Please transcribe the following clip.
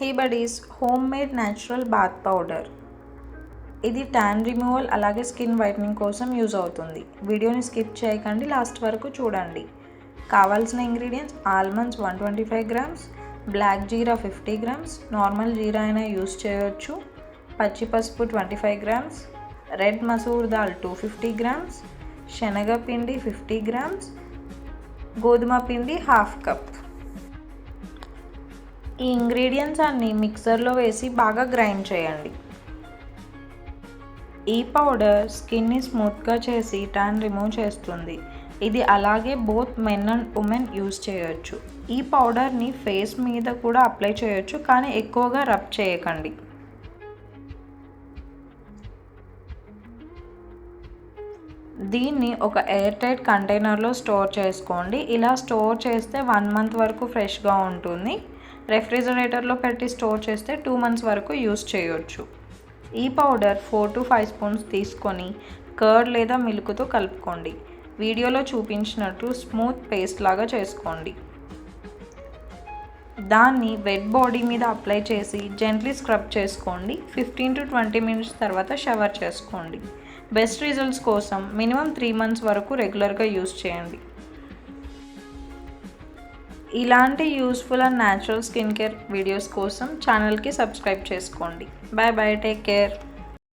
Hi buddies home made natural bath powder. ఇది tan removal అలాగే skin whitening కోసం use అవుతుంది. వీడియోని స్కిప్ చేయకండి లాస్ట్ వరకు చూడండి. కావాల్సిన ingredients almonds one twenty five grams black jeera fifty grams normal jeera అయినా యూజ్ చేయొచ్చు. పచ్చి పసుపు twenty five grams red masoor dal two fifty grams శనగపిండి ఫిఫ్టీ గ్రామ్స్ గోధుమ పిండి హాఫ్ కప్ ఈ ఇంగ్రీడియంట్స్ అన్నీ మిక్సర్లో వేసి బాగా గ్రైండ్ చేయండి. ఈ పౌడర్ స్కిన్ని స్మూత్గా చేసి ట్యాన్ రిమూవ్ చేస్తుంది. ఇది అలాగే both men and women use చేయొచ్చు. ఈ పౌడర్ని ఫేస్ మీద కూడా అప్లై చేయొచ్చు కానీ ఎక్కువగా రబ్ చేయకండి. దీన్ని ఒక ఎయిర్ టైట్ కంటైనర్లో స్టోర్ చేసుకోండి. ఇలా స్టోర్ చేస్తే వన్ మంత్ వరకు ఫ్రెష్గా ఉంటుంది. రెఫ్రిజరేటర్లో పెట్టి స్టోర్ చేస్తే టూ మంత్స్ వరకు యూస్ చేయొచ్చు. ఈ powder four to five spoons తీసుకొని కర్డ్ లేదా మిల్క్తో కలుపుకోండి. వీడియోలో చూపించినట్టు స్మూత్ పేస్ట్ లాగా చేసుకోండి. దాన్ని వెట్ బాడీ మీద అప్లై చేసి జెంట్లీ స్క్రబ్ చేసుకోండి. ఫిఫ్టీన్ టు ట్వంటీ మినిట్స్ తర్వాత షవర్ చేసుకోండి. బెస్ట్ రిజల్ట్స్ కోసం మినిమం త్రీ మంత్స్ వరకు రెగ్యులర్గా యూస్ చేయండి. ఇలాంటి useful and natural skin care videos కోసం ఛానల్కి సబ్స్క్రైబ్ చేసుకోండి. Bye bye take care